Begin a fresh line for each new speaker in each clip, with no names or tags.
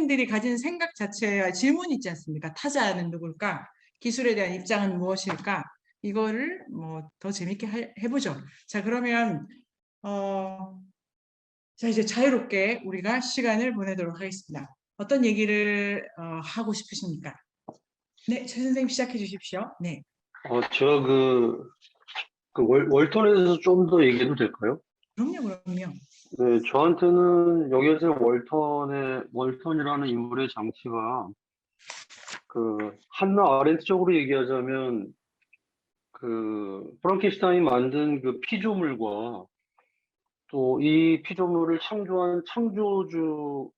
선생님들이 가진 생각 자체와 질문 있지 않습니까? 타자는 누굴까? 기술에 대한 입장은 무엇일까? 이거를 뭐 더 재밌게 할- 해보죠. 자 그러면 어, 자 이제 자유롭게 우리가 시간을 보내도록 하겠습니다. 어떤 얘기를 어, 하고 싶으십니까? 네, 최 선생님 시작해 주십시오. 네.
어, 제가 그, 그 월, 월턴에 대해서 좀 더 얘기해도 될까요?
그럼요, 그럼요.
네, 저한테는 여기에서 월턴의, 월턴이라는 인물의 장치가 그, 한나 아렌트적으로 얘기하자면 그, 프랑켄슈타인이 만든 그 피조물과 또 이 피조물을 창조한 창조주인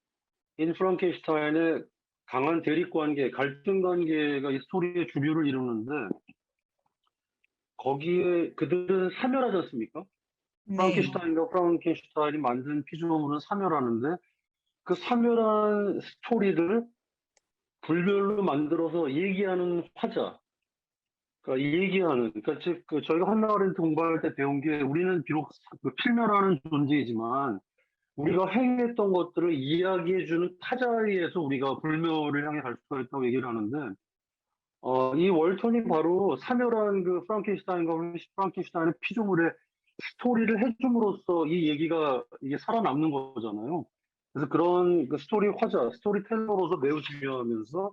프랑켄슈타인의 강한 대립 관계, 갈등 관계가 이 스토리의 주류를 이루는데 거기에 그들은 사멸하지 않습니까?
네.
프랑켄슈타인과 프랑켄슈타인이 만든 피조물은 사멸하는데 그 사멸한 스토리를 불별로 만들어서 얘기하는 화자. 그러니까 이 얘기하는, 그러니까 즉, 그 저희가 한나아렌트 공부할 때 배운 게 우리는 비록 그 필멸하는 존재이지만 우리가 행했던 것들을 이야기해주는 타자에 의해서 우리가 불멸을 향해 갈 수가 있다고 얘기를 하는데 어, 이 월턴이 바로 사멸한 그 프랑켄슈타인과 프랑켄슈타인의 피조물의 스토리를 해줌으로써 이 얘기가 이게 살아남는 거잖아요. 그래서 그런 그 스토리 화자, 스토리텔러로서 매우 중요하면서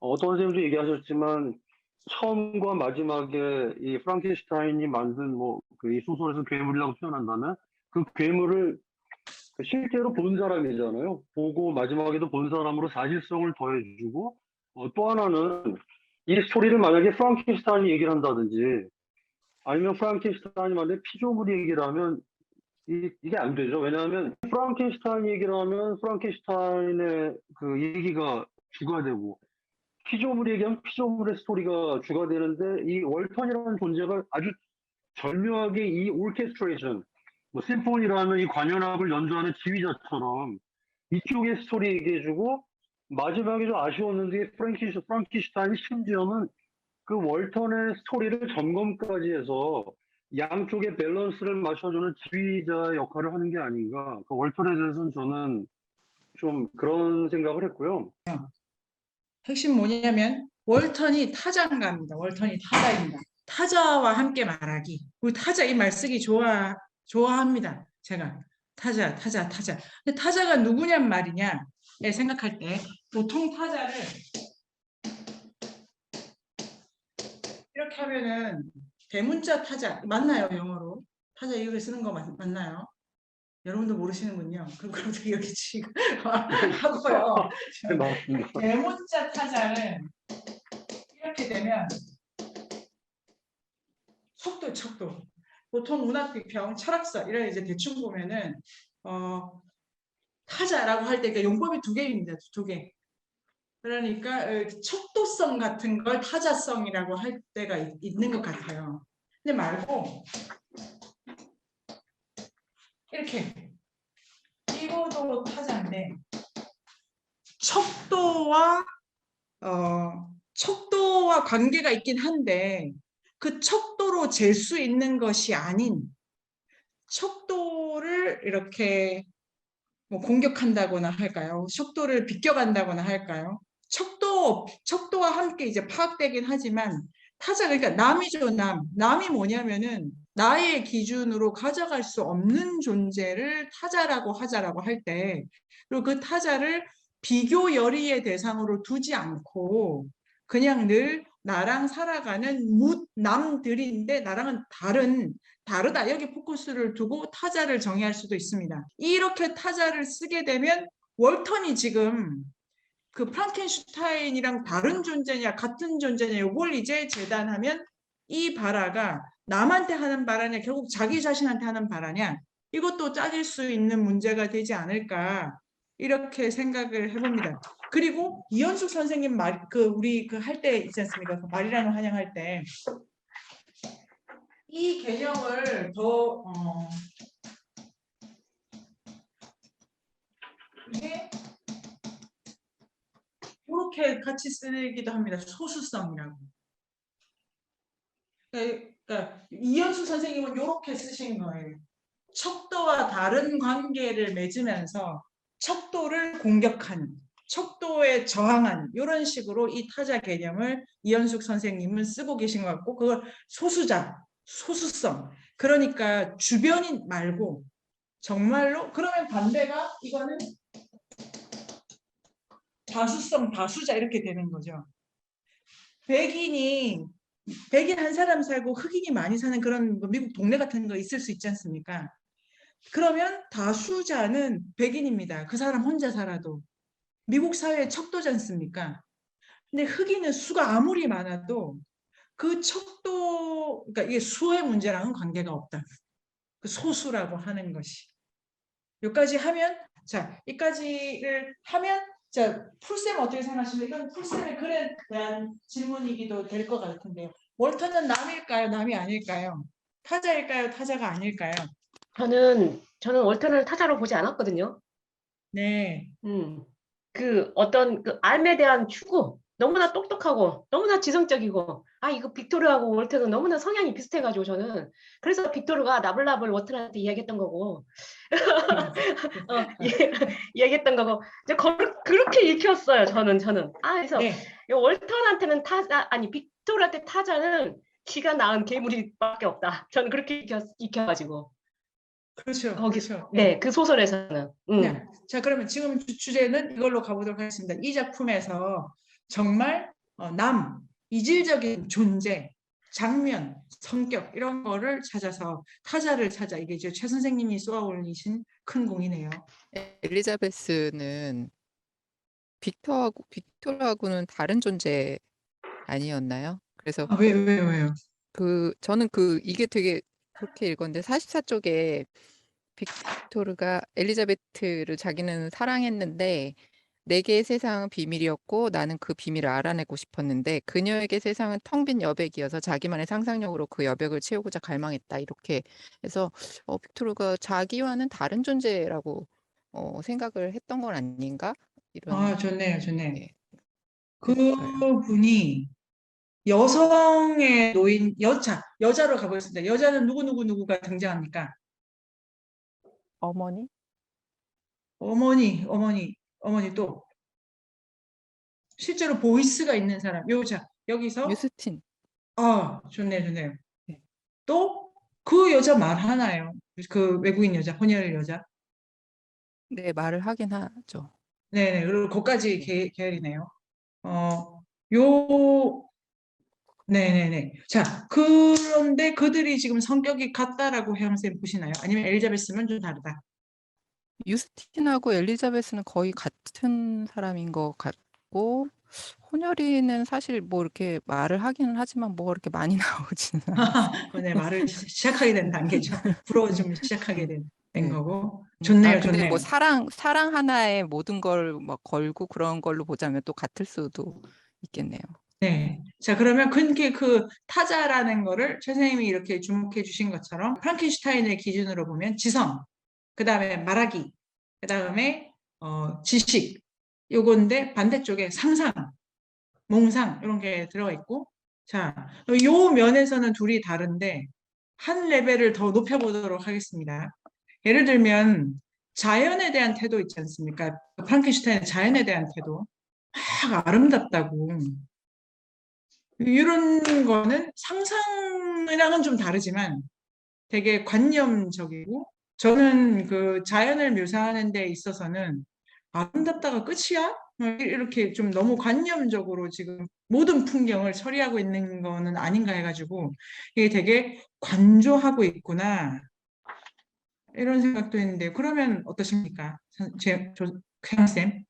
어, 어떤 선생님도 얘기하셨지만 처음과 마지막에 이 프랑켄슈타인이 만든 뭐 그 이 소설에서 괴물이라고 표현한다면 그 괴물을 그 실제로 본 사람이잖아요. 보고 마지막에도 본 사람으로 사실성을 더해주고 어, 또 하나는 이 스토리를 만약에 프랑켄슈타인이 얘기를 한다든지 아니면 프랑켄슈타인이 만약에 피조물 얘기를 하면 이, 이게 안 되죠. 왜냐하면 프랑켄슈타인 얘기를 하면 프랑켄슈타인의 그 얘기가 주가 되고 피조물 얘기하면 피조물의 스토리가 주가 되는데 이 월턴이라는 존재가 아주 절묘하게 이 오케스트레이션 뭐 심포니라는 이 관현악을 연주하는 지휘자처럼 이쪽의 스토리 얘기해주고 마지막에 좀 아쉬웠는데 프랑키슈, 프랑키슈타인이 심지어는 그 월턴의 스토리를 점검까지 해서 양쪽의 밸런스를 맞춰주는 지휘자 역할을 하는 게 아닌가. 그 월턴에 대해서는 저는 좀 그런 생각을 했고요.
핵심 뭐냐면 월턴이 타자인가입니다. 월턴이 타자입니다. 타자와 함께 말하기. 우리 타자 이 말 쓰기 좋아 좋아합니다. 제가 타자, 타자, 타자. 근데 타자가 누구냔 말이냐? 에 생각할 때 보통 타자를 이렇게 하면은 대문자 타자 맞나요 영어로? 타자 이렇게 쓰는 거 맞, 맞나요? 여러분도 모르시는군요. 그럼 그렇게 여기 지금 하고요. 대문자 타자는 이렇게 되면 속도 척도 보통 문학 비평 철학서 이런 이제 대충 보면은 어 타자라고 할때그 용법이 두 개입니다 두 개. 그러니까 어, 척도성 같은 걸 타자성이라고 할 때가 있- 있는 것 같아요. 근데 말고 이렇게 이거도 타자인데 척도와 어, 척도와 관계가 있긴 한데 그 척도로 잴 수 있는 것이 아닌 척도를 이렇게 뭐 공격한다거나 할까요? 척도를 비껴간다거나 할까요? 척도 척도와 함께 이제 파악되긴 하지만 타자 그러니까 남이죠 남 남이 뭐냐면은 나의 기준으로 가져갈 수 없는 존재를 타자라고 하자라고 할 때 그리고 그 타자를 비교 열의의 대상으로 두지 않고 그냥 늘 나랑 살아가는 무 남들인데 나랑은 다른 다르다 여기 포커스를 두고 타자를 정의할 수도 있습니다. 이렇게 타자를 쓰게 되면 월턴이 지금 그 프랑켄슈타인이랑 다른 존재냐 같은 존재냐 이걸 이제 재단하면 이 바라가 남한테 하는 바라냐 결국 자기 자신한테 하는 바라냐 이것도 따질 수 있는 문제가 되지 않을까 이렇게 생각을 해봅니다. 그리고 이현숙 선생님 말 그 우리 그 할 때 있지 않습니까? 그 말이라는 환영할 때 이 개념을 더 어, 이게 이렇게 같이 쓰기도 합니다. 소수성이라고. 그러니까 이현수 선생님은 이렇게 쓰신 거예요. 척도와 다른 관계를 맺으면서 척도를 공격하는 척도에 저항한 이런 식으로 이 타자 개념을 이현숙 선생님은 쓰고 계신 것 같고 그걸 소수자, 소수성 그러니까 주변인 말고 정말로 그러면 반대가 이거는 다수성 다수자 이렇게 되는 거죠. 백인이 백인 한 사람 살고 흑인이 많이 사는 그런 뭐 미국 동네 같은 거 있을 수 있지 않습니까? 그러면 다수자는 백인입니다. 그 사람 혼자 살아도 미국 사회의 척도지 않습니까? 근데 흑인은 수가 아무리 많아도 그 척도 그러니까 이게 수의 문제랑은 관계가 없다. 그 소수라고 하는 것이 여기까지 하면 자 여기까지를 하면 자 풀쌤 어떻게 생각하십니까? 이건 풀쌤의 글에 대한 질문이기도 될 것 같은데요. 월터는 남일까요? 남이 아닐까요? 타자일까요? 타자가 아닐까요?
저는 저는 월턴을 타자로 보지 않았거든요.
네.
음, 그 어떤 그 삶에 대한 추구 너무나 똑똑하고 너무나 지성적이고 아 이거 빅토르하고 월턴은 너무나 성향이 비슷해가지고 저는 그래서 빅토르가 나블라블 월턴한테 이야기했던 거고 어, 예, 이야기했던 거고 이제 거, 그렇게 읽혔어요 저는 저는 아 그래서
네.
이 월턴한테는 타자 아니 빅토르한테 타자는 지가 낳은 괴물이밖에 없다 저는 그렇게 익혀, 익혀가지고
그렇죠.
거기서
그렇죠.
네 그 소설에서는 음.
네. 자, 그러면 지금 주- 주제는 이걸로 가보도록 하겠습니다. 이 작품에서 정말 어, 남, 이질적인 존재, 장면, 성격 이런 거를 찾아서 타자를 찾아 이게 이제 최 선생님이 쏘아 올리신 큰 공이네요.
엘리자베스는 빅터하고 빅토르하고는 다른 존재 아니었나요? 그래서
아, 왜, 왜, 왜요?
그 저는 그 이게 되게 그렇게 읽었는데 44쪽에 빅토르가 엘리자베트를 자기는 사랑했는데 내게의 세상은 비밀이었고 나는 그 비밀을 알아내고 싶었는데 그녀에게 세상은 텅 빈 여백이어서 자기만의 상상력으로 그 여백을 채우고자 갈망했다 이렇게 해서 어, 빅토르가 자기와는 다른 존재라고 어, 생각을 했던 건 아닌가 이런
아, 좋네요, 좋네.
네.
그 분이 여성의 노인, 여자, 여자로 가보겠습니다. 여자는 누구, 누구, 누구가 등장합니까?
어머니
어머니, 어머니, 어머니 또 실제로 보이스가 있는 사람. 여자 여기서
유스틴
아 좋네요, 좋네요.
네.
또그 여자 말 하나요? 그 외국인 여자, 혼혈 여자.
네 말을 하긴 하죠.
네네. 그리고 거기까지 계, 계열이네요. 어, 요, 네네네. 자, 그런데 그들이 지금 성격이 같다라고 혜영 쌤 보시나요? 아니면 엘리자베스는 좀 다르다?
유스틴하고 엘리자베스는 거의 같은 사람인 것 같고 혼혈이는 사실 뭐 이렇게 말을 하기는 하지만 뭐 이렇게 많이 나오지는 않아요.
네, 말을 시- 시작하게 된 단계죠. 부러워지면 시작하게 된, 된
네.
거고.
음,
좋네요,
아, 근데
좋네요.
뭐 사랑 사랑 하나에 모든 걸 막 걸고 그런 걸로 보자면 또 같을 수도 있겠네요.
네. 자, 그러면 그게 그 타자라는 거를 최 선생님이 이렇게 주목해 주신 것처럼 프랑켄슈타인의 기준으로 보면 지성, 그 다음에 말하기, 그 다음에 어, 지식, 요건데 반대쪽에 상상, 몽상 이런 게 들어가 있고 자, 요 면에서는 둘이 다른데 한 레벨을 더 높여보도록 하겠습니다. 예를 들면 자연에 대한 태도 있지 않습니까? 프랑켄슈타인의 자연에 대한 태도. 막 아름답다고. 이런 거는 상상이랑은 좀 다르지만 되게 관념적이고 저는 그 자연을 묘사하는 데 있어서는 아름답다가 끝이야? 뭐 이렇게 좀 너무 관념적으로 지금 모든 풍경을 처리하고 있는 거는 아닌가 해가지고 이게 되게 관조하고 있구나 이런 생각도 했는데 그러면 어떠십니까? 혜영쌤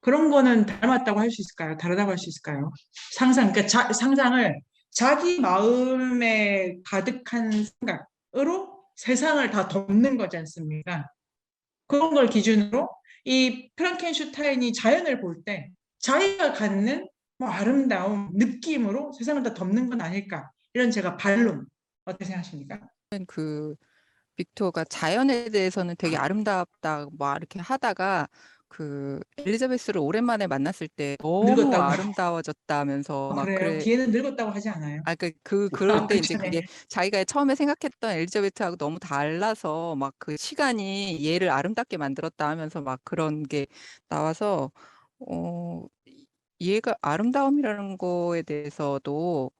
그런 거는 닮았다고 할 수 있을까요? 다르다고 할 수 있을까요? 상상, 그러니까 자, 상상을 자기 마음에 가득한 생각으로 세상을 다 덮는 거지 않습니까? 그런 걸 기준으로 이 프랑켄슈타인이 자연을 볼 때 자기가 갖는 뭐 아름다움, 느낌으로 세상을 다 덮는 건 아닐까? 이런 제가 반론. 어떻게 생각하십니까?
그 빅토가 자연에 대해서는 되게 아름답다 막 이렇게 하다가 그 엘리자베스를 오랜만에 만났을 때 너무
늙었다고.
아름다워졌다면서
아,
막
그래요?
그래
뒤에는 늙었다고 하지 않아요?
아, 그, 그, 그런데 이제. 그게 자기가 처음에 생각했던 엘리자베트하고 너무 달라서 막 그 시간이 얘를 아름답게 만들었다 하면서 막 그런 게 나와서 어, 이- 얘가 아름다움이라는 거에 대해서도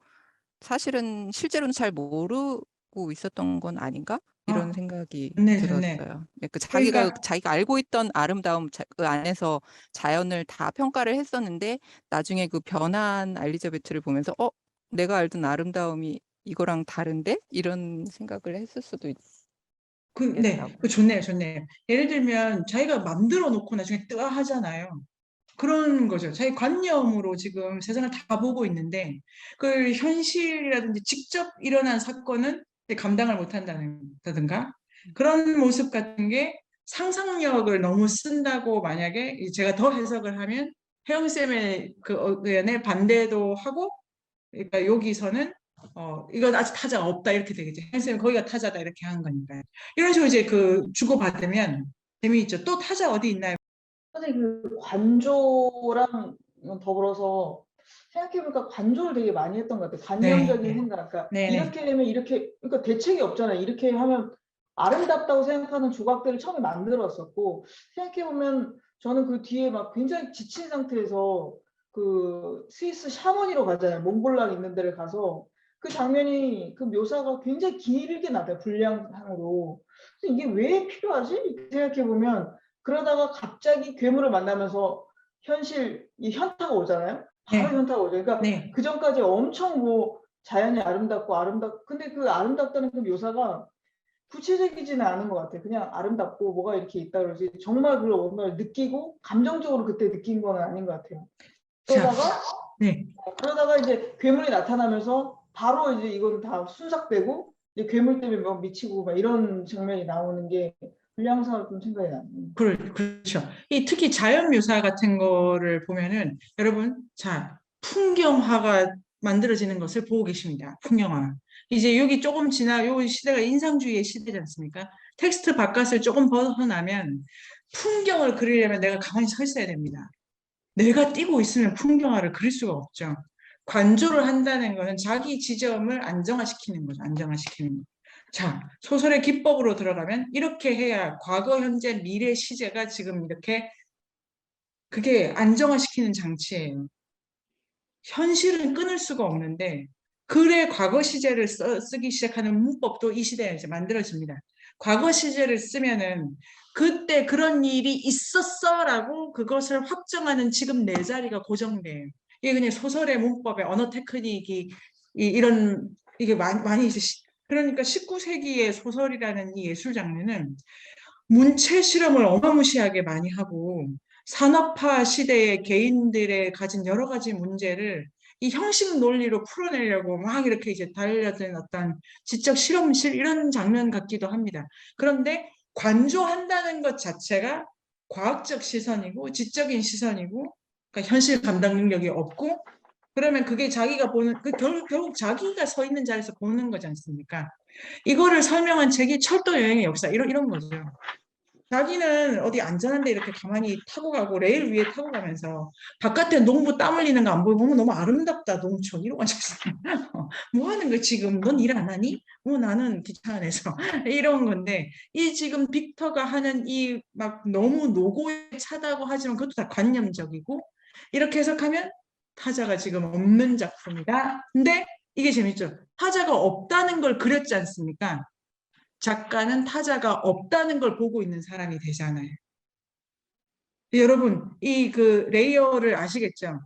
사실은 실제로는 잘 모르 고 있었던 건 아닌가? 이런
아,
생각이
좋네, 좋네.
들었어요. 네, 그 자기가
그러니까
자기가 알고 있던 아름다움 자- 그 안에서 자연을 다 평가를 했었는데 나중에 그 변한 엘리자베트를 보면서 어, 내가 알던 아름다움이 이거랑 다른데? 이런 생각을 했을 수도 있.
그, 네,
있겠다고.
그 좋네요, 좋네요. 예를 들면 자기가 만들어 놓고 나중에 뜨아 하잖아요. 그런 거죠. 자기 관념으로 지금 세상을 다 보고 있는데 그 현실이라든지 직접 일어난 사건은 감당을 못 한다든가 그런 모습 같은 게 상상력을 너무 쓴다고 만약에 이 제가 더 해석을 하면 혜영 쌤의 그 의견에 반대도 하고 그러니까 여기서는 어 이건 아직 타자가 없다 이렇게 되겠죠. 혜영 쌤은 거기가 타자다 이렇게 한 거니까요. 이런 식으로 이제 그 주고 받으면 재미있죠. 또 타자 어디 있나요?
선생님 그 관조랑 더불어서 생각해보니까 관조를 되게 많이 했던 것 같아요. 관념적인
네.
생각. 그러니까
네, 네.
이렇게 되면 이렇게 그러니까 대책이 없잖아요. 이렇게 하면 아름답다고 생각하는 조각들을 처음에 만들었었고 생각해보면 저는 그 뒤에 막 굉장히 지친 상태에서 그 스위스 샤머니로 가잖아요. 몽골랑 있는 데를 가서 그 장면이 그 묘사가 굉장히 길게 나요. 분량상으로. 그래서 이게 왜 필요하지? 생각해보면 그러다가 갑자기 괴물을 만나면서 현실 이 현타가 오잖아요. 바로
네.
현타가 오죠. 그러니까
네.
그 전까지 엄청 뭐 자연이 아름답고 아름답 근데 그 아름답다는 그 묘사가 구체적이지는 않은 것 같아요. 그냥 아름답고 뭐가 이렇게 있다 그러지 정말 그걸 정말 느끼고 감정적으로 그때 느낀 건 아닌 것 같아요.
자,
그러다가
네.
그러다가 이제 괴물이 나타나면서 바로 이제 이거는 다 순삭되고 이제 괴물 때문에 막 미치고 막 이런 장면이 나오는 게 불량사가 좀 생각이 나요.
그, 그렇죠. 이 특히 자연 묘사 같은 거를 보면은 여러분, 자, 풍경화가 만들어지는 것을 보고 계십니다. 풍경화. 이제 여기 조금 지나, 요 시대가 인상주의의 시대지 않습니까? 텍스트 바깥을 조금 벗어나면 풍경을 그리려면 내가 가만히 서 있어야 됩니다. 내가 뛰고 있으면 풍경화를 그릴 수가 없죠. 관조를 한다는 거는 자기 지점을 안정화시키는 거죠. 안정화시키는 거. 자, 소설의 기법으로 들어가면 이렇게 해야 과거, 현재, 미래 시제가 지금 이렇게 그게 안정화시키는 장치예요. 현실은 끊을 수가 없는데 글의 과거 시제를 써, 쓰기 시작하는 문법도 이 시대에 이제 만들어집니다. 과거 시제를 쓰면은 그때 그런 일이 있었어라고 그것을 확정하는 지금 내 자리가 고정돼요. 이게 그냥 소설의 문법의 언어 테크닉이 이, 이런 이게 많이, 많이 이제 시- 그러니까 19세기의 소설이라는 이 예술 장르는 문체 실험을 어마무시하게 많이 하고 산업화 시대의 개인들의 가진 여러 가지 문제를 이 형식 논리로 풀어내려고 막 이렇게 이제 달려든 어떤 지적 실험실 이런 장면 같기도 합니다. 그런데 관조한다는 것 자체가 과학적 시선이고 지적인 시선이고 그러니까 현실 감당 능력이 없고 그러면 그게 자기가 보는 그 결국, 결국 자기가 서 있는 자리에서 보는 거지 않습니까? 이거를 설명한 책이 철도 여행의 역사 이런 이런 거죠. 자기는 어디 안전한데 이렇게 가만히 타고 가고 레일 위에 타고 가면서 바깥에 농부 땀 흘리는 거안 어머, 너무 아름답다 농촌 이러고 앉았어. 뭐 하는 거야 지금 넌 일 안 하니? 어 나는 기차 안에서 이런 건데 이 지금 빅터가 하는 이 막 너무 노고에 차다고 하지만 그것도 다 관념적이고 이렇게 해석하면 타자가 지금 없는 작품이다. 근데 이게 재밌죠. 타자가 없다는 걸 그렸지 않습니까? 작가는 타자가 없다는 걸 보고 있는 사람이 되잖아요. 여러분, 이 그 레이어를 아시겠죠?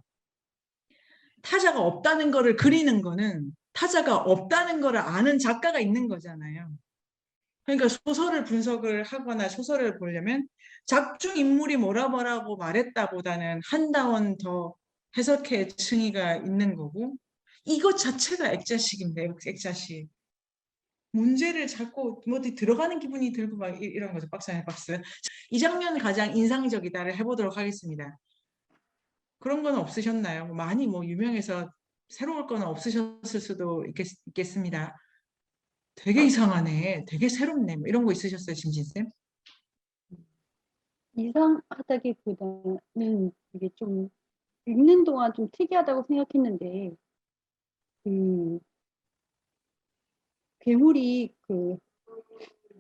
타자가 없다는 거를 그리는 거는 타자가 없다는 거를 아는 작가가 있는 거잖아요. 그러니까 소설을 분석을 하거나 소설을 보려면 작중 인물이 뭐라 뭐라고 말했다보다는 한다원 더 해석해 층이가 있는 거고 이것 자체가 액자식인데 액자식. 문제를 자꾸 뭐 어디 들어가는 기분이 들고 막 이- 이런 거죠. 박스 안에 박스. 이 장면 가장 인상적이다를 해보도록 하겠습니다. 그런 건 없으셨나요? 뭐 많이 뭐 유명해서 새로울 거는 없으셨을 수도 있겠, 있겠 습니다. 되게 이상하네. 되게 새롭네. 뭐 이런 거 있으셨어요, 진진쌤?
이상하다기보다는 이게 좀 읽는 동안 좀 특이하다고 생각했는데 그 괴물이 그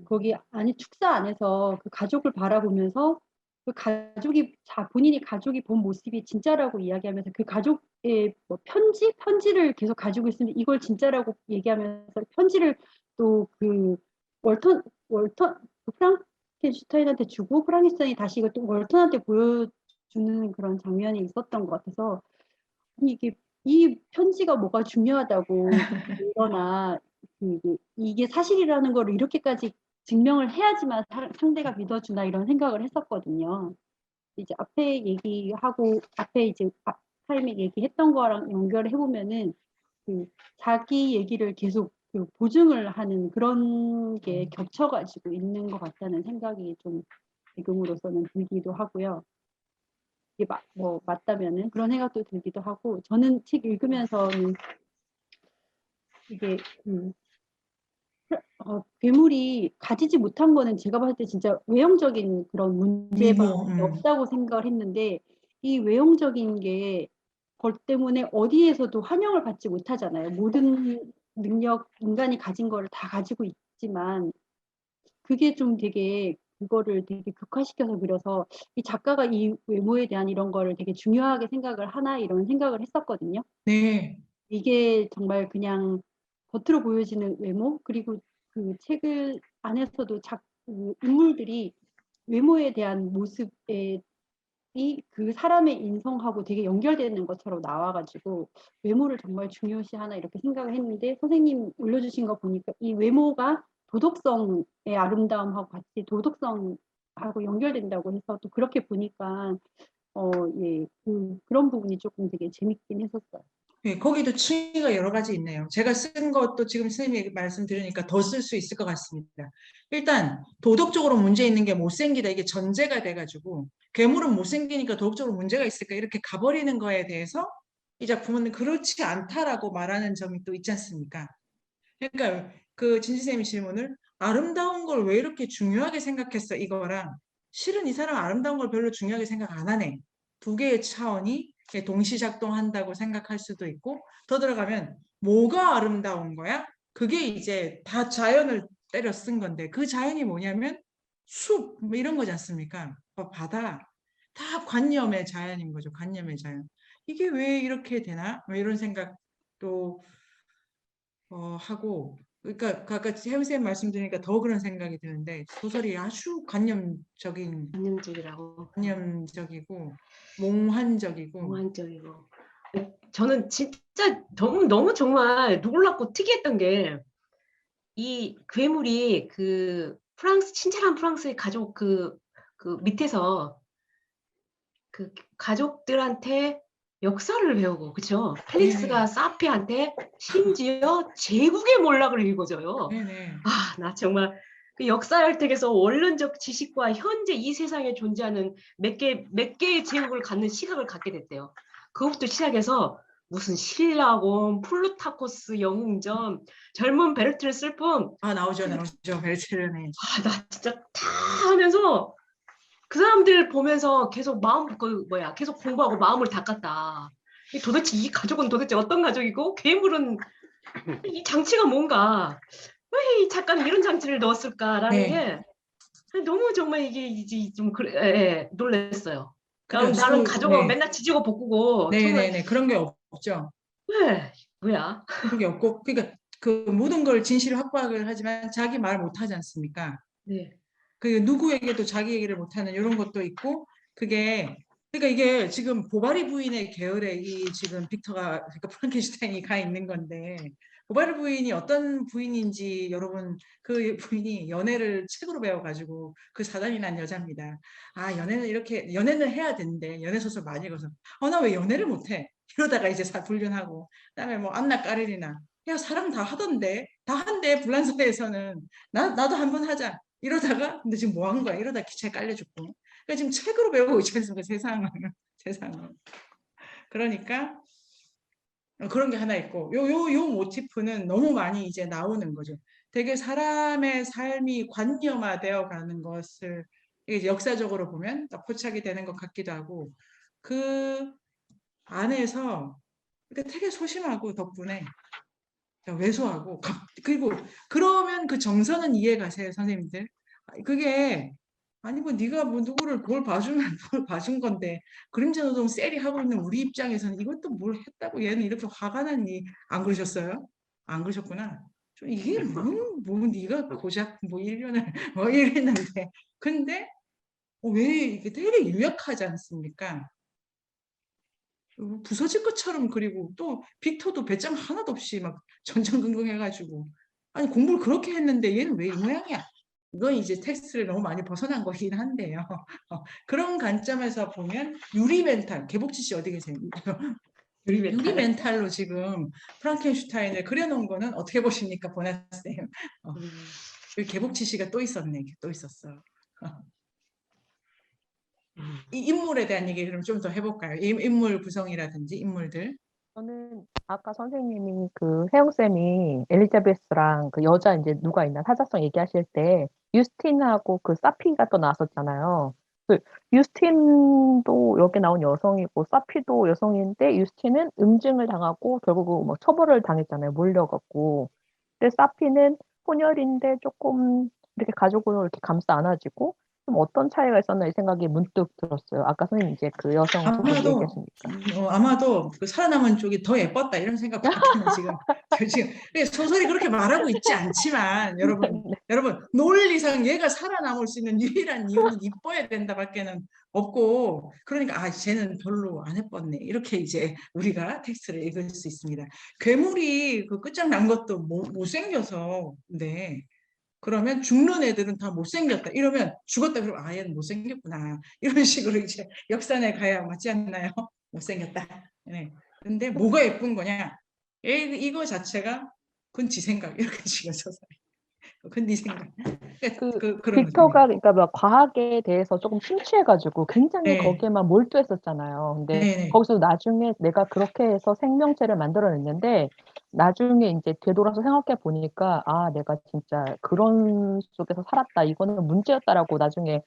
거기 안에 축사 안에서 그 가족을 바라보면서 그 가족이 자 본인이 가족이 본 모습이 진짜라고 이야기하면서 그 가족의 뭐 편지? 편지를 계속 가지고 있으면 이걸 진짜라고 얘기하면서 편지를 또 그 월턴 월턴 그 프랑켄슈타인한테 주고 프랑켄슈타인이 다시 이걸 또 월턴한테 보여 주는 그런 장면이 있었던 것 같아서 아니 이게 이 편지가 뭐가 중요하다고 그러나 그 이게, 이게 사실이라는 걸 이렇게까지 증명을 해야지만 사- 상대가 믿어주나 이런 생각을 했었거든요. 이제 앞에 얘기하고 앞에 이제 앞 타임에 얘기했던 거랑 연결을 해보면은 그 자기 얘기를 계속 그 보증을 하는 그런 게 겹쳐가지고 있는 것 같다는 생각이 좀 지금으로서는 들기도 하고요. 이게 마, 뭐 맞다면은 그런 생각도 들기도 하고 저는 책 읽으면서는 이게 그 어, 괴물이 가지지 못한 거는 제가 봤을 때 진짜 외형적인 그런 문제가
미모, 음.
없다고 생각을 했는데 이 외형적인 게 것 때문에 어디에서도 환영을 받지 못하잖아요. 모든 능력 인간이 가진 거를 다 가지고 있지만 그게 좀 되게 그거를 되게 극화시켜서 그려서 이 작가가 이 외모에 대한 이런 거를 되게 중요하게 생각을 하나 이런 생각을 했었거든요.
네.
이게 정말 그냥 겉으로 보여지는 외모 그리고 그 책을 안에서도 작, 그 인물들이 외모에 대한 모습에 이그 사람의 인성하고 되게 연결되는 것처럼 나와가지고 외모를 정말 중요시 하나 이렇게 생각을 했는데 선생님 올려주신 거 보니까 이 외모가 도덕성의 아름다움하고 같이 도덕성하고 연결된다고 해서 또 그렇게 보니까 어 예 그, 그런 부분이 조금 되게 재밌긴 했었어요.
네, 거기도 층위가 여러 가지 있네요. 제가 쓴 것도 지금 선생님이 말씀 들으니까 더 쓸 수 있을 것 같습니다. 일단 도덕적으로 문제 있는 게 못생기다 이게 전제가 돼가지고 괴물은 못생기니까 도덕적으로 문제가 있을까 이렇게 가버리는 거에 대해서 이 작품은 그렇지 않다라고 말하는 점이 또 있지 않습니까? 그러니까 그 진지 쌤이 질문을 아름다운 걸 왜 이렇게 중요하게 생각했어 이거랑 실은 이 사람 아름다운 걸 별로 중요하게 생각 안 하네. 두 개의 차원이 동시작동한다고 생각할 수도 있고 더 들어가면 뭐가 아름다운 거야? 그게 이제 다 자연을 때려 쓴 건데 그 자연이 뭐냐면 숲 뭐 이런 거지 않습니까? 어, 바다 다 관념의 자연인 거죠. 관념의 자연. 이게 왜 이렇게 되나? 뭐 이런 생각도 어, 하고 그러니까 그 아까 혜원 쌤 말씀 드리니까 더 그런 생각이 드는데 소설이 아주 관념적인
관념적이라고.
관념적이고 몽환적이고
몽환적이고. 저는 진짜 너무 너무 정말 놀랍고 특이했던 게 이 괴물이 그 프랑스 친절한 프랑스의 가족 그그 밑에서 그 가족들한테 역사를 배우고 그쵸? 펠릭스가 사피한테 심지어 제국의 몰락을 읽어줘요.
네네
아, 나 정말 그 역사 혈택에서 원론적 지식과 현재 이 세상에 존재하는 몇 개, 몇 개의 제국을 갖는 시각을 갖게 됐대요. 그것부터 시작해서 무슨 신라곤, 플루타코스 영웅전, 젊은 베르트를 쓸 뿐,
아 나오죠 나오죠 베르테르네
아, 나 진짜 다 하면서 그 사람들 보면서 계속 마음, 그 뭐야, 계속 공부하고 마음을 닦았다. 이 도대체 이 가족은 도대체 어떤 가족이고, 괴물은 이 장치가 뭔가, 왜 이 작가는 이런 장치를 넣었을까라는
네.
게 너무 정말 이게 이제 좀 그래, 예, 예, 놀랐어요. 그럼
그래요.
나는
수-
가족은
네.
맨날 지지고 볶고
네네네 그런 게 없죠
왜 뭐야?
그런 게 없고 그러니까 그 모든 걸 진실 확보를 하지만 자기 말 못하지 않습니까?
네.
그 누구에게도 자기 얘기를 못하는 이런 것도 있고 그게 그러니까 이게 지금 보바리 부인의 계열에 이 지금 빅터가 그러니까 프랑켄슈타인이 가 있는 건데 보바리 부인이 어떤 부인인지 여러분 그 부인이 연애를 책으로 배워가지고 그 사단이 난 여자입니다. 아 연애는 이렇게 연애는 해야 되는데 연애 소설 많이 읽어서. 어 나 왜 연애를 못해? 이러다가 이제 사 불륜하고. 그다음에 뭐 안나 까르리나. 야 사랑 다 하던데. 다 한대 불란서에서는. 나 나도 한번 하자 이러다가 근데 지금 뭐 한 거야? 이러다 기차에 깔려 죽고. 그러니까 지금 책으로 배우고 있지 않습니까 세상을 세상을. 그러니까 어, 그런 게 하나 있고 요요 요 모티프는 너무 많이 이제 나오는 거죠. 되게 사람의 삶이 관념화되어 가는 것을 역사적으로 보면 딱 포착이 되는 것 같기도 하고 그 안에서 그러니까 되게 소심하고 덕분에 왜소하고 갑- 그리고 그러면 그 정서는 이해 가세요 선생님들 아, 그게 아니 뭐 네가 뭐 누구를 뭘 봐주면 뭘 봐준 건데 그림자 노동 셀이 하고 있는 우리 입장에서는 이것도 뭘 했다고 얘는 이렇게 화가 나니 안 그러셨어요? 안 그러셨구나. 좀 이게 뭐, 뭐 네가 고작 뭐 1년을 뭐 이랬는데 근데 어, 왜 이게 되게 유약하지 않습니까? 어, 부서질 것처럼 그리고 또 빅터도 배짱 하나도 없이 막 전전긍긍 해가지고 아니 공부를 그렇게 했는데 얘는 왜 이 모양이야? 이건 이제 텍스트를 너무 많이 벗어난 거긴 한데요. 어, 그런 관점에서 보면 유리 멘탈, 개복치 씨 어디 계세요?
유리
유리
멘탈.
멘탈로 지금 프랑켄슈타인을 그려놓은 거는 어떻게 보십니까, 보나쌤? 어,
음.
여기 개복치 씨가 또 있었네, 또 있었어.
음.
이 인물에 대한 얘기를 좀더 해볼까요? 인- 인물 구성이라든지 인물들.
저는 아까 선생님이 그 혜영 쌤이 엘리자베스랑 그 여자 이제 누가 있나 사자성 얘기하실 때 유스틴하고 그 사피가 또 나왔었잖아요. 그 유스틴도 여기 나온 여성이고 사피도 여성인데 유스틴은 음증을 당하고 결국은 뭐 처벌을 당했잖아요. 몰려갖고. 근데 사피는 혼혈인데 조금 이렇게 가족으로 이렇게 감싸 안아지고 좀 어떤 차이가 있었나 이 생각이 문득 들었어요. 아까 선생님 이제 그 여성
아마도. 어, 아마도 그 살아남은 쪽이 더 예뻤다 이런 생각밖에는 지금 저 지금 소설이 그렇게 말하고 있지 않지만 여러분
네.
여러분 논리상 얘가 살아남을 수 있는 유일한 이유는 이뻐야 된다밖에는 없고 그러니까 아 쟤는 별로 안 예뻤네 이렇게 이제 우리가 텍스트를 읽을 수 있습니다. 괴물이 그 끝장난 것도 못, 못생겨서 네. 그러면 죽는 애들은 다 못생겼다. 이러면 죽었다. 그러면 아 얘는 못생겼구나. 이런 식으로 이제 역산에 가야 맞지 않나요? 못생겼다. 네. 근데 뭐가 예쁜 거냐? 얘 이거 자체가 그건 지 생각 이렇게 지금 소설이. 그건 네 생각.
그
그, 그런
빅터가 그러니까 막 과학에 대해서 조금 심취해가지고 굉장히
네.
거기에만 몰두했었잖아요. 근데
네네.
거기서 나중에 내가 그렇게 해서 생명체를 만들어냈는데 나중에 이제 되돌아서 생각해 보니까 아 내가 진짜 그런 속에서 살았다 이거는 문제였다라고 나중에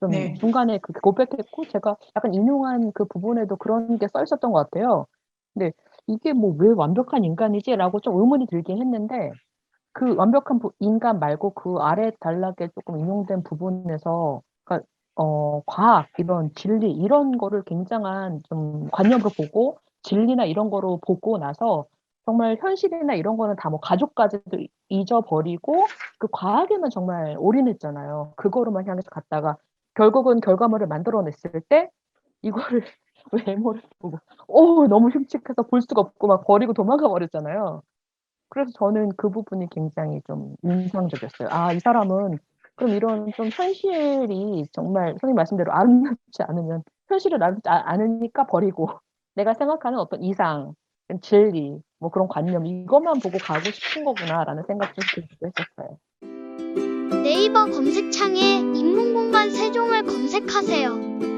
좀
네.
중간에 그렇게 고백했고 제가 약간 인용한 그 부분에도 그런 게 써 있었던 것 같아요. 근데 이게 뭐 왜 완벽한 인간이지라고 좀 의문이 들긴 했는데 그 완벽한 부- 인간 말고 그 아래 단락에 조금 인용된 부분에서 그러니까 어 과학 이런 진리 이런 거를 굉장한 좀 관념으로 보고 진리나 이런 거로 보고 나서 정말 현실이나 이런 거는 다 뭐 가족까지도 이- 잊어버리고 그 과학에만 정말 올인했잖아요. 그거로만 향해서 갔다가 결국은 결과물을 만들어냈을 때 이거를 외모를 보고 오 너무 흉측해서 볼 수가 없고 막 버리고 도망가 버렸잖아요. 그래서 저는 그 부분이 굉장히 좀 인상적이었어요. 아, 이 사람은 그럼 이런 좀 현실이 정말 선생님 말씀대로 아름답지 않으면 현실을 아름답지 아- 않으니까 버리고 내가 생각하는 어떤 이상, 진리, 뭐 그런 관념 이것만 보고 가고 싶은 거구나라는 생각 좀 들기도 했었어요.
네이버 검색창에 인문공간 세종을 검색하세요.